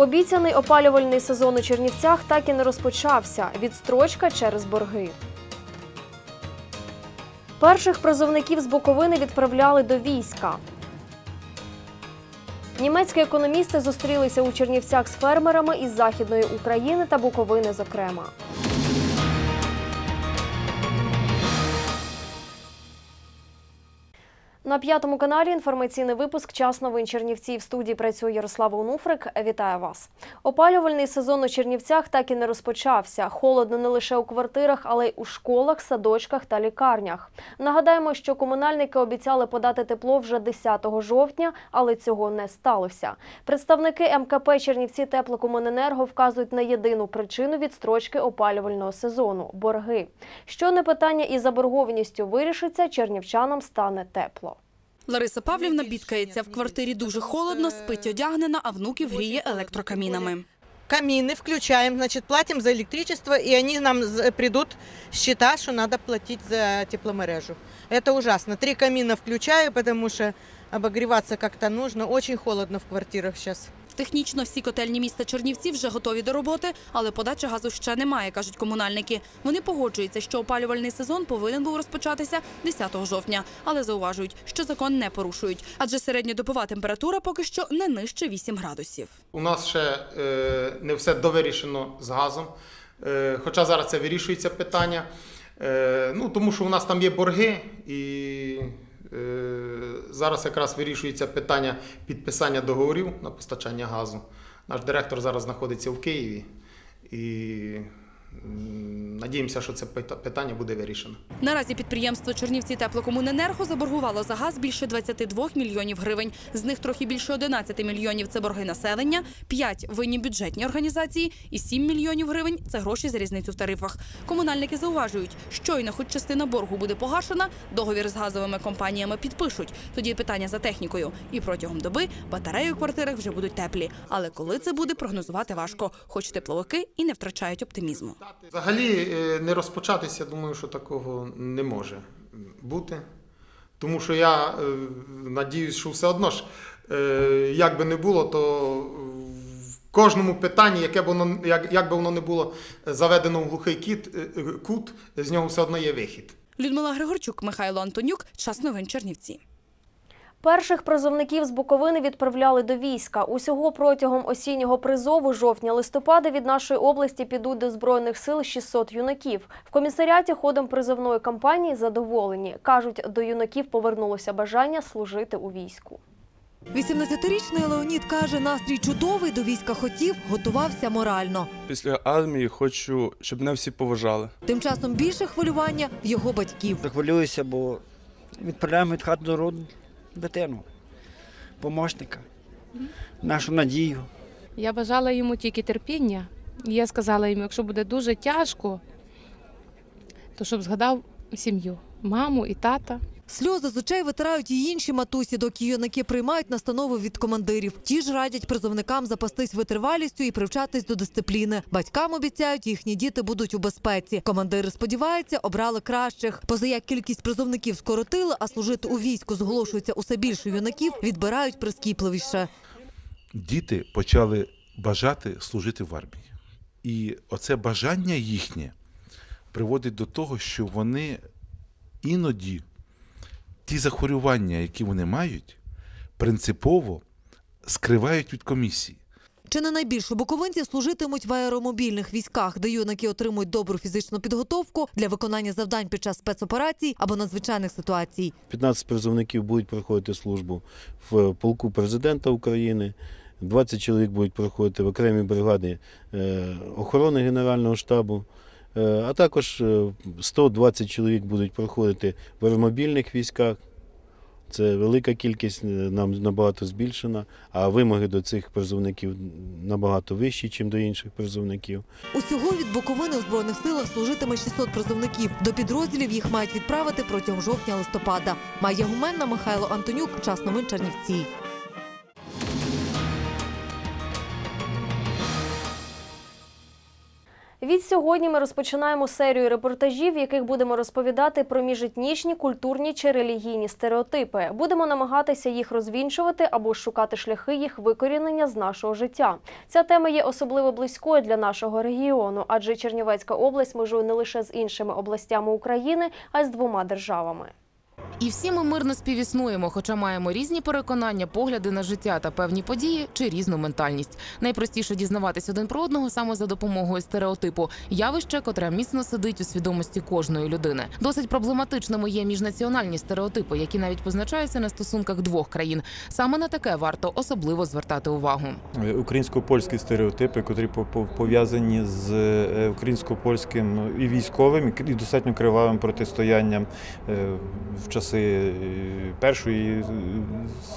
Обіцяний опалювальний сезон у Чернівцях так і не розпочався. Відстрочка через борги. Перших призовників з Буковини відправляли до війська. Німецькі економісти зустрілися у Чернівцях з фермерами із Західної України та Буковини, зокрема. На п'ятому каналі інформаційний випуск Час новин Чернівці. В студії працює Ярослава Онуфрик. Вітаю вас. Опалювальний сезон у Чернівцях так і не розпочався. Холодно не лише у квартирах, але й у школах, садочках та лікарнях. Нагадаємо, що комунальники обіцяли подати тепло вже 10 жовтня, але цього не сталося. Представники МКП Чернівці Теплокомуненерго вказують на єдину причину відстрочки опалювального сезону борги. Що не питання із заборгованістю вирішиться, чернівчанам стане тепло. Лариса Павлівна бідкається. В квартирі дуже холодно, спить одягнена, а внуків гріє електрокамінами. камины включаем, значит, платим за электричество, и они нам з- придут счета, что надо платить за тепломережу. Это ужасно. Три камина включаю, потому что обогреваться как-то нужно. Очень холодно в квартирах сейчас. Технічно всі котельні міста Чернівці вже готові до роботи, але подачі газу ще немає, кажуть комунальники. Вони погоджуються, що опалювальний сезон повинен був розпочатися 10 жовтня, але зауважують, що закон не порушують, адже середньодобова температура поки що не нижче 8 градусів. У нас ще е, не все довирішено з газом, е, хоча зараз це вирішується питання. Е, ну, тому що у нас там є борги, і зараз якраз вирішується питання підписання договорів на постачання газу. Наш директор зараз знаходиться в Києві і надіємося, що це пита- питання буде вирішено. Наразі підприємство Чернівці Теплокомуненерго заборгувало за газ більше 22 мільйонів гривень. З них трохи більше 11 мільйонів це борги населення, 5 – винні бюджетні організації і 7 мільйонів гривень – це гроші за різницю в тарифах. Комунальники зауважують, щойно хоч частина боргу буде погашена, договір з газовими компаніями підпишуть. Тоді питання за технікою. І протягом доби батареї у квартирах вже будуть теплі. Але коли це буде, прогнозувати важко, хоч тепловики і не втрачають оптимізму. Взагалі е, не розпочатися, думаю, що такого не може бути. Тому що я е, надіюсь, що все одно ж, е, як би не було, то в кожному питанні, яке б воно, як, як би воно не було заведено в глухий кіт, кут, з нього все одно є вихід. Людмила Григорчук, Михайло Антонюк. Час новин Чернівці. Перших призовників з Буковини відправляли до війська. Усього протягом осіннього призову жовтня-листопада від нашої області підуть до збройних сил 600 юнаків. В комісаріаті ходом призовної кампанії задоволені. кажуть, до юнаків повернулося бажання служити у війську. 18-річний Леонід каже, настрій чудовий, до війська хотів, готувався морально. Після армії хочу, щоб мене всі поважали. Тим часом більше хвилювання в його батьків. Хвилююся, бо відправляємо від хати до роду дитину, помощника, нашу надію. Я бажала йому тільки терпіння. Я сказала йому, якщо буде дуже тяжко, то щоб згадав сім'ю, маму і тата. Сльози з очей витирають і інші матусі, доки юнаки приймають настанови від командирів. Ті ж радять призовникам запастись витривалістю і привчатись до дисципліни. Батькам обіцяють, їхні діти будуть у безпеці. Командири сподіваються, обрали кращих. Поза як кількість призовників скоротили, а служити у війську зголошується усе більше юнаків, відбирають прискіпливіше. діти почали бажати служити в армії. І оце бажання їхнє приводить до того, що вони іноді ті захворювання, які вони мають, принципово скривають від комісії. Чи не найбільше буковинці служитимуть в аеромобільних військах, де юнаки отримують добру фізичну підготовку для виконання завдань під час спецоперацій або надзвичайних ситуацій. 15 призовників будуть проходити службу в полку президента України. 20 чоловік будуть проходити в окремій бригаді е, охорони Генерального штабу, а також е, 120 чоловік будуть проходити в аеромобільних військах. Це велика кількість, е, нам набагато збільшена, а вимоги до цих призовників набагато вищі, ніж до інших призовників. Усього від Буковини у збройних силах служитиме 600 призовників. До підрозділів їх мають відправити протягом жовтня-листопада. Майя Гуменна, Михайло Антонюк. Час новин Чернівці. Від сьогодні ми розпочинаємо серію репортажів, в яких будемо розповідати про міжетнічні, культурні чи релігійні стереотипи. Будемо намагатися їх розвінчувати або шукати шляхи їх викорінення з нашого життя. Ця тема є особливо близькою для нашого регіону, адже Чернівецька область межує не лише з іншими областями України, а й з двома державами. І всі ми мирно співіснуємо, хоча маємо різні переконання, погляди на життя та певні події чи різну ментальність. Найпростіше дізнаватись один про одного саме за допомогою стереотипу явище, котре міцно сидить у свідомості кожної людини. Досить проблематичними є міжнаціональні стереотипи, які навіть позначаються на стосунках двох країн. Саме на таке варто особливо звертати увагу. Українсько-польські стереотипи, котрі по- по- пов'язані з е, українсько-польським і військовим, і достатньо кривавим протистоянням е, в часи е, Першої е,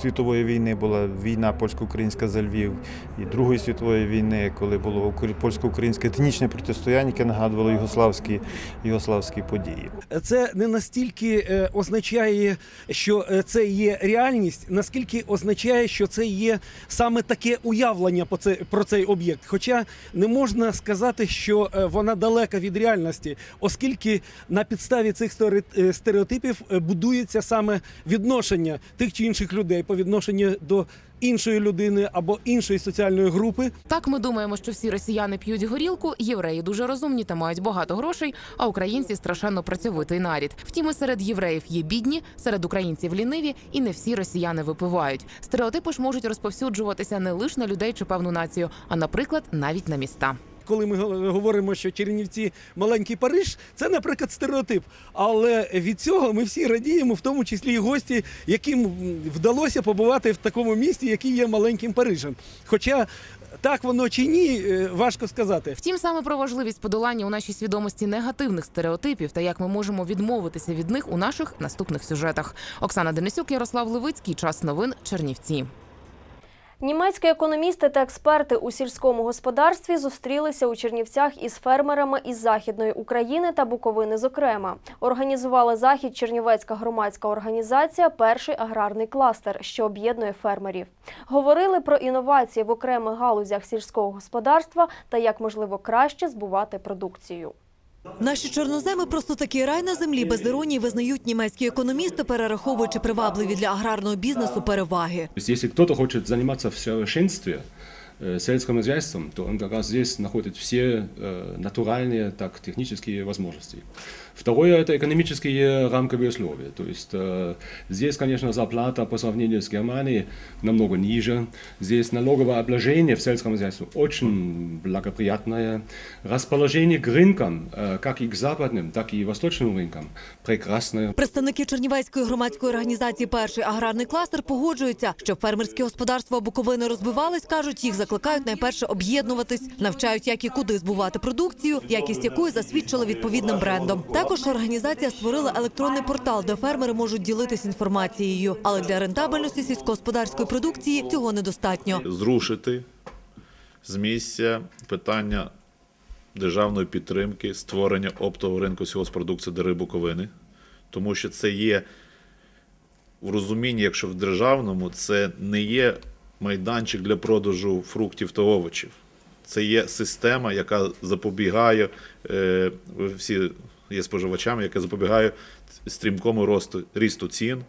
світової війни була війна польсько-українська за Львів, і Другої світової війни, коли було польсько-українське етнічне протистояння, яке нагадувало югославські, югославські події. це не настільки е, означає, що це є реальність, наскільки означає, що це є саме таке уявлення про цей об'єкт. Хоча не можна сказати, що вона далека від реальності, оскільки на підставі цих стере- стереотипів е, будується саме відношення тих чи інших людей по відношенню до іншої людини або іншої соціальної групи. Так ми думаємо, що всі росіяни п'ють горілку, євреї дуже розумні та мають багато грошей, а українці страшенно працьовитий нарід. Втім, серед євреїв є бідні, серед українців ліниві, і не всі росіяни випивають. Стереотипи ж можуть розповсюджуватися не лише на людей чи певну націю, а, наприклад, навіть на міста. Коли ми говоримо, що Чернівці маленький Париж, це, наприклад, стереотип. Але від цього ми всі радіємо, в тому числі і гості, яким вдалося побувати в такому місті, який є маленьким Парижем. Хоча так воно чи ні, е, важко сказати. Втім, саме про важливість подолання у нашій свідомості негативних стереотипів та як ми можемо відмовитися від них у наших наступних сюжетах. Оксана Денисюк, Ярослав Левицький. Час новин Чернівці. Німецькі економісти та експерти у сільському господарстві зустрілися у Чернівцях із фермерами із Західної України та Буковини, зокрема. Організувала захід Чернівецька громадська організація Перший аграрний кластер, що об'єднує фермерів. Говорили про інновації в окремих галузях сільського господарства та як можливо краще збувати продукцію. Наші чорноземи просто такий рай на землі без іронії визнають німецькі економісти, перераховуючи привабливі для аграрного бізнесу переваги. Якщо хтось хоче заниматься в совершенстве э, сельским хозяйством, то он как раз здесь находит все э, натуральные, так, технические возможности. Второе – это экономические рамковые условия. То есть э, здесь, конечно, зарплата по сравнению с Германией намного ниже. Здесь налоговое обложение в сельском хозяйстве очень благоприятное. Расположение к рынкам, э, как и к западным, так и восточным рынкам, прекрасное. Представники Чернівецької громадської організації Перший аграрний кластер погоджуються, щоб фермерські господарства Буковини розвивались, кажуть, їх закликають найперше об'єднуватись, навчають, як і куди збувати продукцію, якість якої засвідчила відповідним брендом. Також організація створила електронний портал, де фермери можуть ділитись інформацією. Але для рентабельності сільськогосподарської продукції цього недостатньо. зрушити з місця питання державної підтримки, створення оптового ринку сільгоспродукції Дари Буковини, тому що це є в розумінні, якщо в державному, це не є майданчик для продажу фруктів та овочів. Це є система, яка запобігає, е, всі є споживачами, яка запобігає стрімкому росту, рісту цін,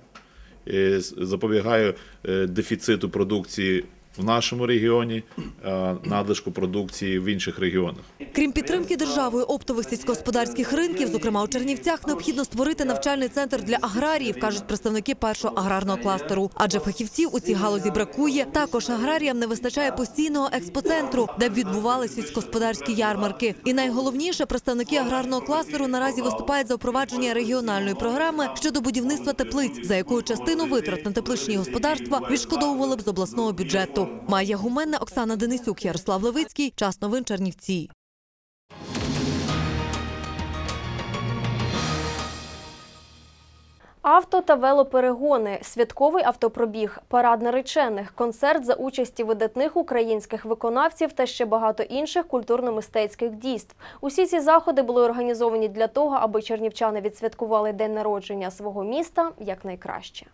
е, запобігає е, дефіциту продукції в нашому регіоні, надлишку продукції в інших регіонах. Крім підтримки державою оптових сільськогосподарських ринків, зокрема у Чернівцях, необхідно створити навчальний центр для аграріїв, кажуть представники першого аграрного кластеру. Адже фахівців у цій галузі бракує. Також аграріям не вистачає постійного експоцентру, де б відбувалися сільськогосподарські ярмарки. І найголовніше, представники аграрного кластеру наразі виступають за впровадження регіональної програми щодо будівництва теплиць, за якою частину витрат на тепличні господарства відшкодовували б з обласного бюджету. Майя Гуменна, Оксана Денисюк, Ярослав Левицький. Час новин Чернівці. Авто та велоперегони, святковий автопробіг, парад наречених, концерт за участі видатних українських виконавців та ще багато інших культурно-мистецьких дійств. Усі ці заходи були організовані для того, аби чернівчани відсвяткували день народження свого міста якнайкраще.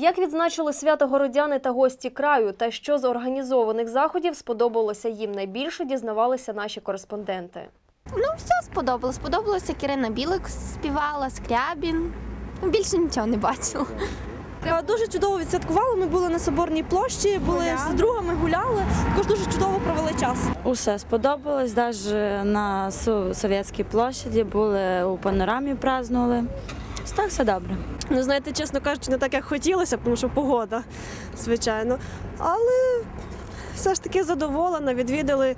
Як відзначили свято городяни та гості краю, та що з організованих заходів сподобалося їм найбільше, дізнавалися наші кореспонденти. Ну, все сподобалось. Сподобалося, як Ірина Білик співала, Скрябін. Більше нічого не бачила. Дуже чудово відсвяткували. Ми були на соборній площі, були з другами, гуляли. Також дуже чудово провели час. Усе сподобалось, навіть на Совєтській площаді були у панорамі празднували. Так, все добре. Ну, знаєте, чесно кажучи, не так, як хотілося, тому що погода, звичайно. Але все ж таки задоволена. Відвідали е,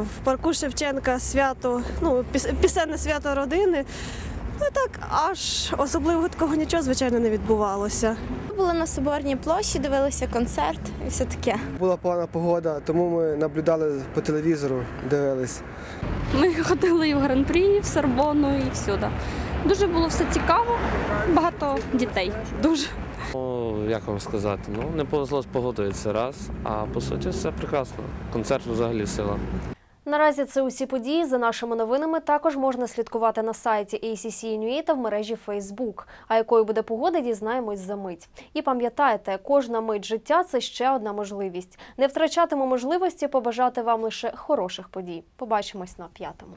в парку Шевченка свято, ну, піс- пісенне свято родини. Ну так, аж особливого такого нічого, звичайно, не відбувалося. Були на соборній площі, дивилися концерт і все таке. Була погана погода, тому ми наблюдали по телевізору, дивились. Ми ходили і в гран-прі, і в Сорбону, і всюди. Дуже було все цікаво, багато дітей. Дуже. Ну, як вам сказати, ну не повезло з погодою це раз, а по суті все прекрасно. Концерт взагалі сила. Наразі це усі події. За нашими новинами також можна слідкувати на сайті ACC.UA та в мережі Facebook. А якою буде погода, дізнаємось за мить. І пам'ятайте, кожна мить життя це ще одна можливість. Не втрачатиму можливості побажати вам лише хороших подій. Побачимось на п'ятому.